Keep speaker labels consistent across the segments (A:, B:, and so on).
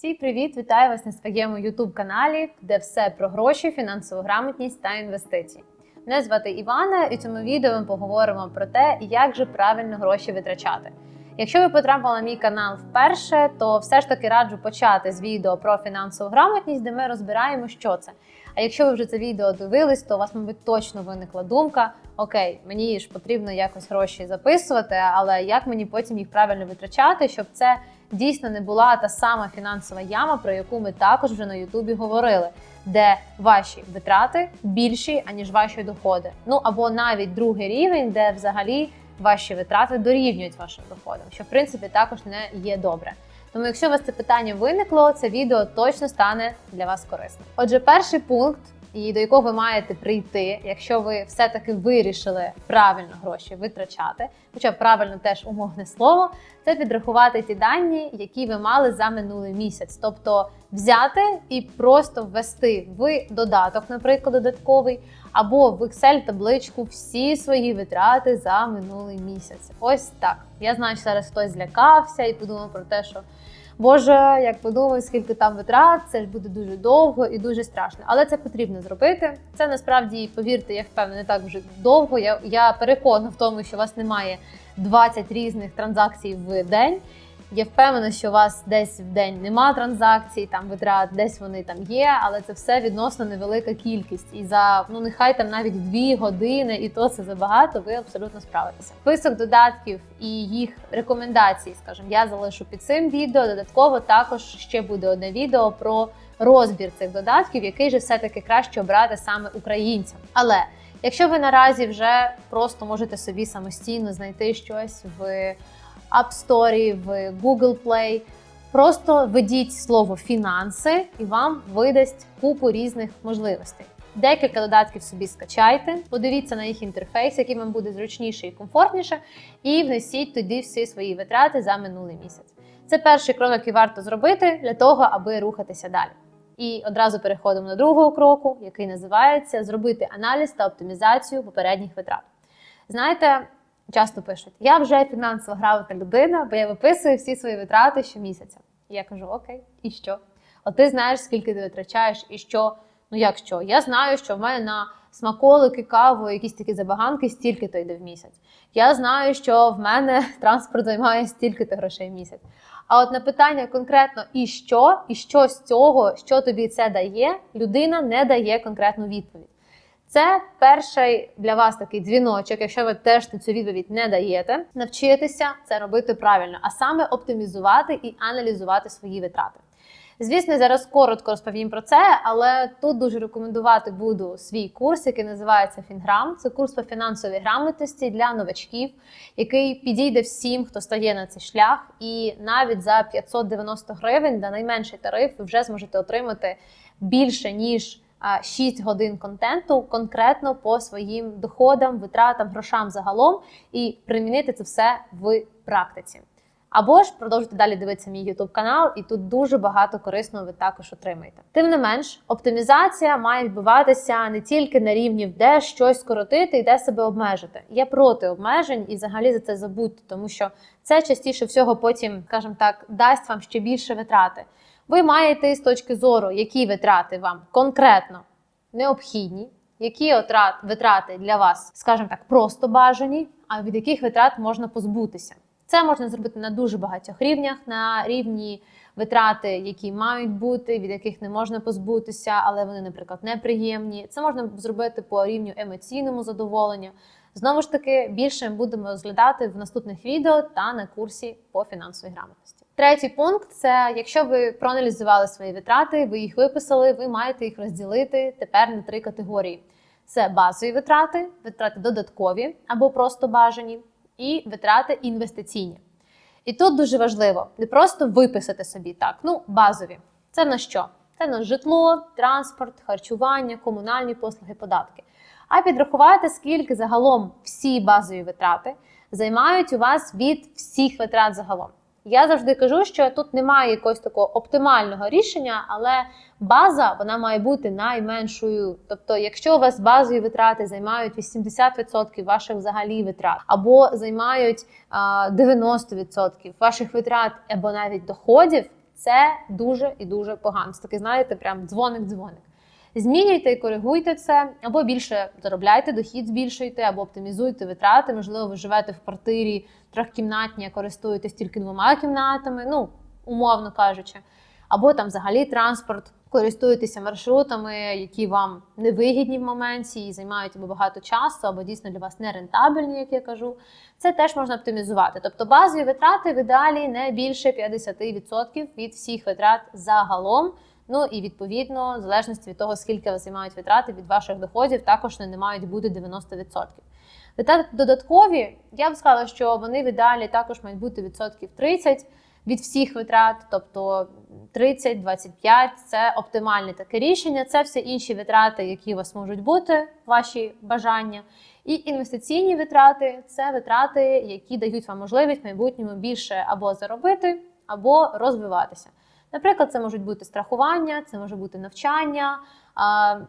A: Всім привіт! Вітаю вас на своєму youtube каналі, де все про гроші, фінансову грамотність та інвестиції. Мене звати Івана, і в цьому відео ми поговоримо про те, як же правильно гроші витрачати. Якщо ви потрапили на мій канал вперше, то все ж таки раджу почати з відео про фінансову грамотність, де ми розбираємо, що це. А якщо ви вже це відео дивились, то у вас, мабуть, точно виникла думка: окей, мені ж потрібно якось гроші записувати, але як мені потім їх правильно витрачати, щоб це дійсно не була та сама фінансова яма, про яку ми також вже на Ютубі говорили, де ваші витрати більші, аніж ваші доходи. Ну або навіть другий рівень, де взагалі ваші витрати дорівнюють вашим доходам, що в принципі також не є добре. Тому, якщо у вас це питання виникло, це відео точно стане для вас корисним. Отже, перший пункт, і до якого ви маєте прийти, якщо ви все-таки вирішили правильно гроші витрачати, хоча правильно теж умовне слово, це підрахувати ті дані, які ви мали за минулий місяць, тобто взяти і просто ввести в додаток, наприклад, додатковий, або в Excel-табличку всі свої витрати за минулий місяць. Ось так. Я знаю, що зараз хтось злякався і подумав про те, що. Боже, як подумав, скільки там витрат, це ж буде дуже довго і дуже страшно. Але це потрібно зробити. Це насправді, повірте, я впевнена, не так вже довго. Я я переконана в тому, що у вас немає 20 різних транзакцій в день. Я впевнена, що у вас десь в день нема транзакцій, там витрат, десь вони там є, але це все відносно невелика кількість. І за ну нехай там навіть дві години, і то це забагато. Ви абсолютно справитеся. Список додатків і їх рекомендацій, скажімо, я залишу під цим відео. Додатково також ще буде одне відео про розбір цих додатків, який же все таки краще обрати саме українцям. Але якщо ви наразі вже просто можете собі самостійно знайти щось в App Store, в Google Play. Просто введіть слово фінанси і вам видасть купу різних можливостей. Декілька додатків собі скачайте, подивіться на їх інтерфейс, який вам буде зручніше і комфортніше, і внесіть туди всі свої витрати за минулий місяць. Це перший крок, який варто зробити для того, аби рухатися далі. І одразу переходимо до другого кроку, який називається зробити аналіз та оптимізацію попередніх витрат. Знаєте, часто пишуть: я вже фінансово грамотна людина, бо я виписую всі свої витрати щомісяця. І я кажу: Окей, і що? От ти знаєш, скільки ти витрачаєш, і що? Ну як що? Я знаю, що в мене на смаколики, каву, якісь такі забаганки, стільки то йде в місяць. Я знаю, що в мене транспорт займає стільки-то грошей в місяць. А от на питання конкретно і що, і що з цього, що тобі це дає, людина не дає конкретну відповідь. Це перший для вас такий дзвіночок, якщо ви теж цю відповідь не даєте, навчитися це робити правильно, а саме оптимізувати і аналізувати свої витрати. Звісно, зараз коротко розповім про це, але тут дуже рекомендувати буду свій курс, який називається Фінграм. Це курс по фінансовій грамотності для новачків, який підійде всім, хто стає на цей шлях. І навіть за 590 гривень, на найменший тариф, ви вже зможете отримати більше ніж. 6 годин контенту конкретно по своїм доходам, витратам, грошам загалом, і примінити це все в практиці. Або ж продовжуйте далі дивитися мій YouTube канал, і тут дуже багато корисного ви також отримаєте. Тим не менш, оптимізація має відбуватися не тільки на рівні, де щось скоротити і де себе обмежити. Я проти обмежень і взагалі за це забудьте, тому що це частіше всього потім, скажімо так, дасть вам ще більше витрати. Ви маєте з точки зору, які витрати вам конкретно необхідні, які витрати для вас, скажімо так, просто бажані, а від яких витрат можна позбутися. Це можна зробити на дуже багатьох рівнях, на рівні витрати, які мають бути, від яких не можна позбутися, але вони, наприклад, неприємні. Це можна зробити по рівню емоційному задоволенню. Знову ж таки, більше будемо розглядати в наступних відео та на курсі по фінансовій грамотності. Третій пункт це якщо ви проаналізували свої витрати, ви їх виписали, ви маєте їх розділити тепер на три категорії: це базові витрати, витрати додаткові або просто бажані, і витрати інвестиційні. І тут дуже важливо не просто виписати собі так, ну, базові. Це на що? Це на житло, транспорт, харчування, комунальні послуги, податки. А підрахувати, скільки загалом всі базові витрати займають у вас від всіх витрат загалом. Я завжди кажу, що тут немає якогось такого оптимального рішення, але база вона має бути найменшою. Тобто, якщо у вас базові витрати займають 80% ваших взагалі витрат, або займають 90% ваших витрат, або навіть доходів, Це дуже і дуже погано. Такий, знаєте, прям дзвоник-дзвоник. Змінюйте і коригуйте це, або більше заробляйте, дохід збільшуйте, або оптимізуйте витрати. Можливо, ви живете в квартирі трьохкімнатній, а користуєтесь тільки двома кімнатами, ну, умовно кажучи, або там взагалі транспорт, користуєтеся маршрутами, які вам невигідні в моменті і займають або багато часу, або дійсно для вас не рентабельні, як я кажу. Це теж можна оптимізувати. Тобто базові витрати в ідеалі не більше 50% від всіх витрат загалом. Ну і відповідно, в залежності від того, скільки вас займають витрати від ваших доходів, також не мають бути 90%. Витрати додаткові, я б сказала, що вони в ідеалі також мають бути відсотків 30 від всіх витрат, тобто 30-25 це оптимальне таке рішення. Це все інші витрати, які у вас можуть бути, ваші бажання. І інвестиційні витрати це витрати, які дають вам можливість в майбутньому більше або заробити, або розвиватися. Наприклад, це можуть бути страхування, це може бути навчання,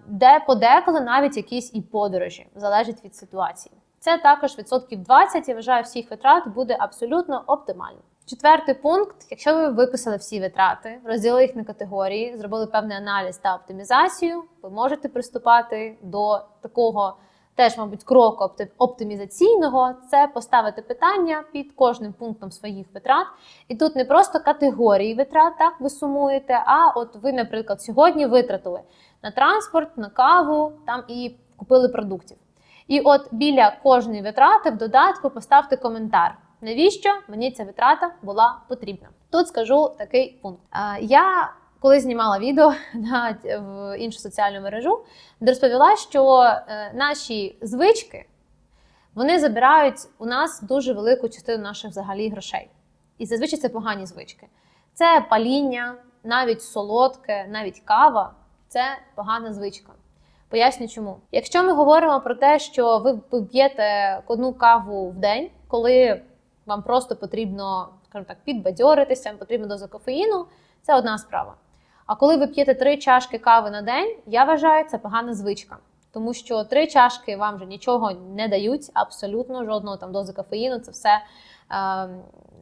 A: де подеколи навіть якісь і подорожі, залежить від ситуації. Це також відсотків 20, я вважаю, всіх витрат буде абсолютно оптимально. Четвертий пункт: якщо ви виписали всі витрати, розділили їх на категорії, зробили певний аналіз та оптимізацію, ви можете приступати до такого теж, мабуть, кроку оптимізаційного це поставити питання під кожним пунктом своїх витрат. І тут не просто категорії витрат, так ви сумуєте, а от ви, наприклад, сьогодні витратили на транспорт, на каву там і купили продуктів. І от біля кожної витрати в додатку поставте коментар. Навіщо мені ця витрата була потрібна? Тут скажу такий пункт. Я коли знімала відео на в іншу соціальну мережу, де розповіла, що е, наші звички вони забирають у нас дуже велику частину наших взагалі грошей. І зазвичай це погані звички. Це паління, навіть солодке, навіть кава це погана звичка. Поясню, чому. Якщо ми говоримо про те, що ви п'єте одну каву в день, коли вам просто потрібно, скажімо так, підбадьоритися, потрібна доза кофеїну, це одна справа. А коли ви п'єте три чашки кави на день, я вважаю, це погана звичка. Тому що три чашки вам вже нічого не дають, абсолютно жодного там дози кофеїну. Це все е,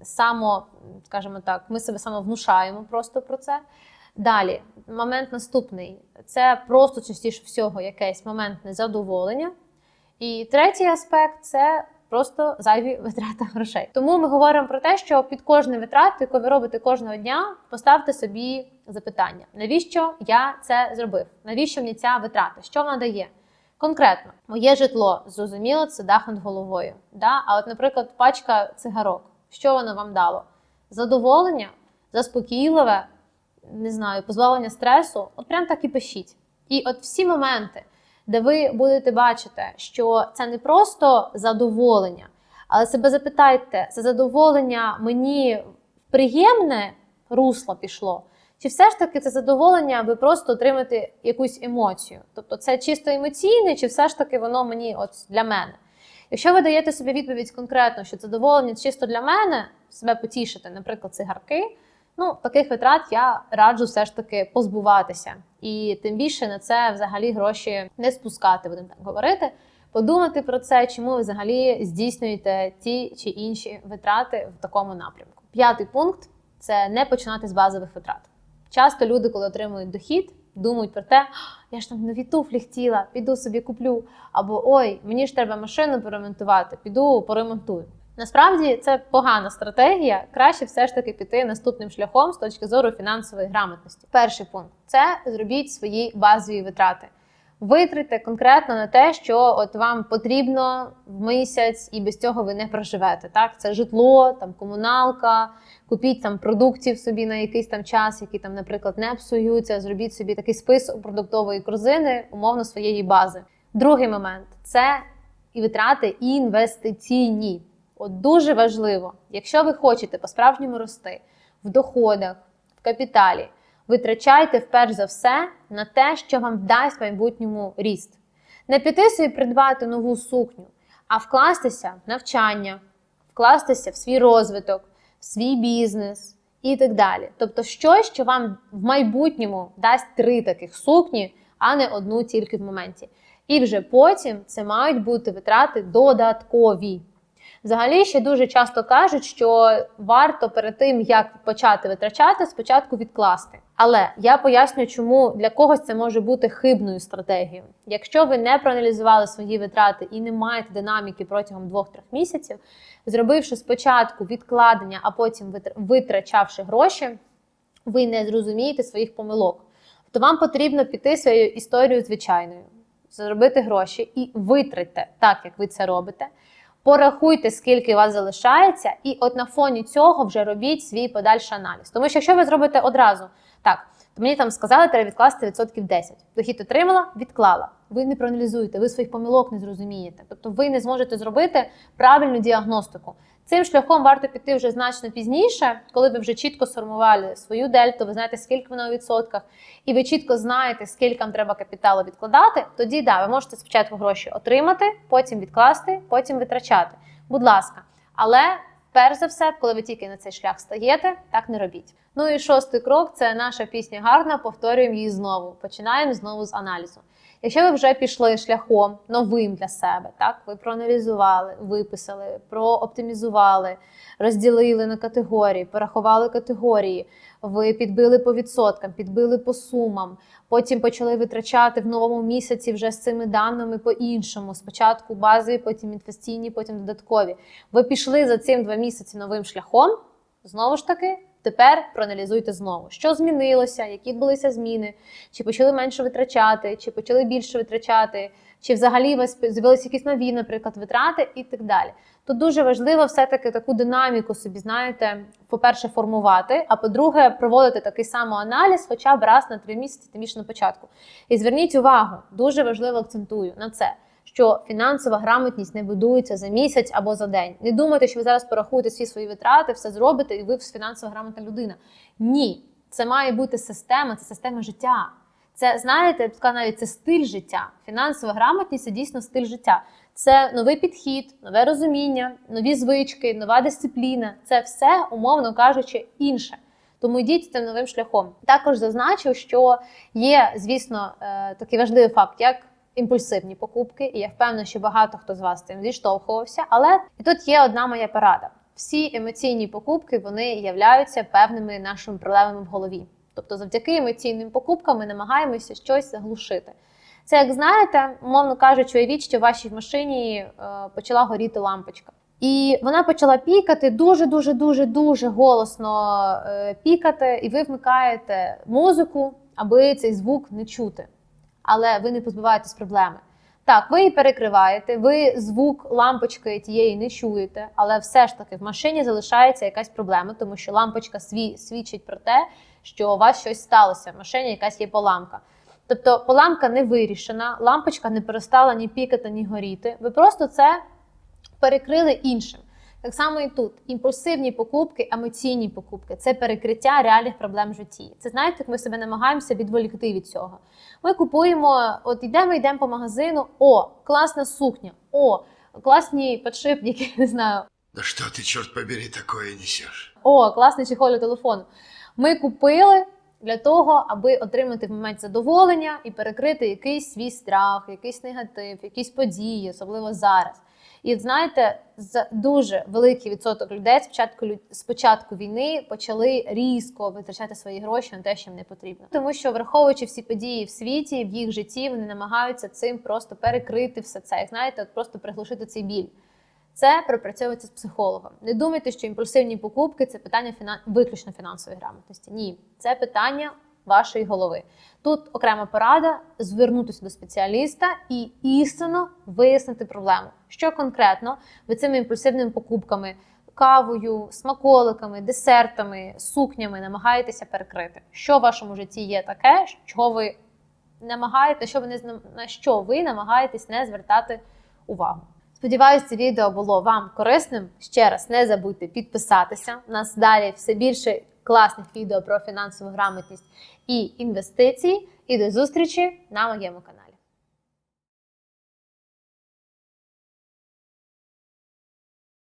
A: само, скажімо так, ми себе самовнушаємо просто про це. Далі, момент наступний це просто частіше всього якесь момент незадоволення. І третій аспект це просто зайві витрати грошей. Тому ми говоримо про те, що під кожну витрату, яку ви робите кожного дня, поставте собі запитання: навіщо я це зробив? Навіщо мені ця витрата? Що вона дає? Конкретно, моє житло зрозуміло, це дах над головою. Да? А от, наприклад, пачка цигарок. Що воно вам дало? Задоволення, заспокійливе, не знаю, позбавлення стресу. От прям так і пишіть. І от всі моменти, де ви будете бачити, що це не просто задоволення, але себе запитайте, це задоволення мені приємне русло пішло. Чи все ж таки це задоволення, аби просто отримати якусь емоцію? Тобто це чисто емоційне, чи все ж таки воно мені от для мене? Якщо ви даєте собі відповідь конкретно, що задоволення чисто для мене, себе потішити, наприклад, цигарки, ну таких витрат я раджу все ж таки позбуватися. І тим більше на це взагалі гроші не спускати, будемо так говорити. Подумати про це, чому ви взагалі здійснюєте ті чи інші витрати в такому напрямку. П'ятий пункт це не починати з базових витрат. Часто люди, коли отримують дохід, думають про те, я ж там нові туфлі хотіла, піду собі куплю. Або ой, мені ж треба машину поремонтувати, піду поремонтую. Насправді це погана стратегія. Краще все ж таки піти наступним шляхом з точки зору фінансової грамотності. Перший пункт це зробіть свої базові витрати. Витрите конкретно на те, що от вам потрібно в місяць, і без цього ви не проживете. Так, це житло, там комуналка, купіть там продуктів собі на якийсь там час, які там, наприклад, не псуються. Зробіть собі такий список продуктової корзини, умовно своєї бази. Другий момент це і витрати інвестиційні. От дуже важливо, якщо ви хочете по-справжньому рости в доходах, в капіталі, витрачайте вперш за все на те, що вам дасть в майбутньому ріст. Не піти собі придбати нову сукню, а вкластися в навчання, вкластися в свій розвиток, в свій бізнес і так далі. Тобто, щось, що вам в майбутньому дасть три таких сукні, а не одну тільки в моменті. І вже потім це мають бути витрати додаткові. Взагалі ще дуже часто кажуть, що варто перед тим, як почати витрачати, спочатку відкласти. Але я поясню, чому для когось це може бути хибною стратегією. Якщо ви не проаналізували свої витрати і не маєте динаміки протягом 2-3 місяців, зробивши спочатку відкладення, а потім витр- витрачавши гроші, ви не зрозумієте своїх помилок. То вам потрібно піти своєю історією звичайною, заробити гроші і витратьте так, як ви це робите. Порахуйте, скільки у вас залишається, і от на фоні цього вже робіть свій подальший аналіз. Тому що якщо ви зробите одразу так, то мені там сказали, треба відкласти відсотків 10. Дохід отримала, відклала. Ви не проаналізуєте, ви своїх помилок не зрозумієте. Тобто ви не зможете зробити правильну діагностику. Цим шляхом варто піти вже значно пізніше, коли ви вже чітко сформували свою дельту, ви знаєте, скільки вона у відсотках, і ви чітко знаєте, скільки вам треба капіталу відкладати. Тоді да, ви можете спочатку гроші отримати, потім відкласти, потім витрачати. Будь ласка, але перш за все, коли ви тільки на цей шлях стаєте, так не робіть. Ну і шостий крок це наша пісня гарна. Повторюємо її знову. Починаємо знову з аналізу. Якщо ви вже пішли шляхом новим для себе, так ви проаналізували, виписали, прооптимізували, розділили на категорії, порахували категорії, ви підбили по відсоткам, підбили по сумам, потім почали витрачати в новому місяці вже з цими даними по-іншому. Спочатку базові, потім інвестиційні, потім додаткові. Ви пішли за цим два місяці новим шляхом. Знову ж таки, тепер проаналізуйте знову, що змінилося, які відбулися зміни, чи почали менше витрачати, чи почали більше витрачати, чи взагалі у вас з'явилися якісь нові, наприклад, витрати і так далі. Тут дуже важливо все-таки таку динаміку собі, знаєте, по-перше, формувати, а по-друге, проводити такий самоаналіз хоча б раз на три місяці, тим більше на початку. І зверніть увагу, дуже важливо акцентую на це. Що фінансова грамотність не будується за місяць або за день. Не думайте, що ви зараз порахуєте всі свої витрати, все зробите, і ви фінансово грамотна людина. Ні, це має бути система, це система життя. Це знаєте, я навіть це стиль життя. Фінансова грамотність це дійсно стиль життя. Це новий підхід, нове розуміння, нові звички, нова дисципліна. Це все, умовно кажучи, інше. Тому йдіть цим новим шляхом. Також зазначу, що є, звісно, е, такий важливий факт, як імпульсивні покупки, і я впевнена, що багато хто з вас цим зіштовхувався. Але і тут є одна моя порада: всі емоційні покупки вони являються певними нашими проблемами в голові. Тобто, завдяки емоційним покупкам ми намагаємося щось заглушити. Це, як знаєте, умовно кажучи, уявіть, що в вашій машині е, почала горіти лампочка. І вона почала пікати дуже, дуже, дуже, дуже голосно е, пікати, і ви вмикаєте музику, аби цей звук не чути. Але ви не позбуваєтесь проблеми. Так, ви її перекриваєте, ви звук лампочки тієї не чуєте, але все ж таки в машині залишається якась проблема, тому що лампочка сві, свідчить про те, що у вас щось сталося. В машині якась є поламка. Тобто поламка не вирішена, лампочка не перестала ні пікати, ні горіти. Ви просто це перекрили іншим. Так само і тут імпульсивні покупки, емоційні покупки це перекриття реальних проблем в житті. Це знаєте, як ми себе намагаємося відволікти від цього. Ми купуємо, от йдемо, йдемо по магазину. О, класна сукня, о, класні подшипники, не знаю.
B: Да что ты, черт побери, такое несешь?
A: О, класний чехол телефону. Ми купили для того, аби отримати в момент задоволення і перекрити якийсь свій страх, якийсь негатив, якісь події, особливо зараз. І от знаєте, дуже великий відсоток людей спочатку спочатку війни почали різко витрачати свої гроші на те, що їм не потрібно. Тому що, враховуючи всі події в світі, в їх житті, вони намагаються цим просто перекрити все це. Як знаєте, от просто приглушити цей біль. Це пропрацьовується з психологом. Не думайте, що імпульсивні покупки це питання фінан... виключно фінансової грамотності. Ні, це питання вашої голови. Тут окрема порада звернутися до спеціаліста і істинно вияснити проблему, що конкретно ви цими імпульсивними покупками, кавою, смаколиками, десертами, сукнями намагаєтеся перекрити. Що в вашому житті є таке, чого ви намагаєте, що ви не на що ви намагаєтесь не звертати увагу. Сподіваюсь, це відео було вам корисним. Ще раз не забудьте підписатися. У нас далі все більше класних відео про фінансову грамотність і інвестиції. І до зустрічі на моєму каналі.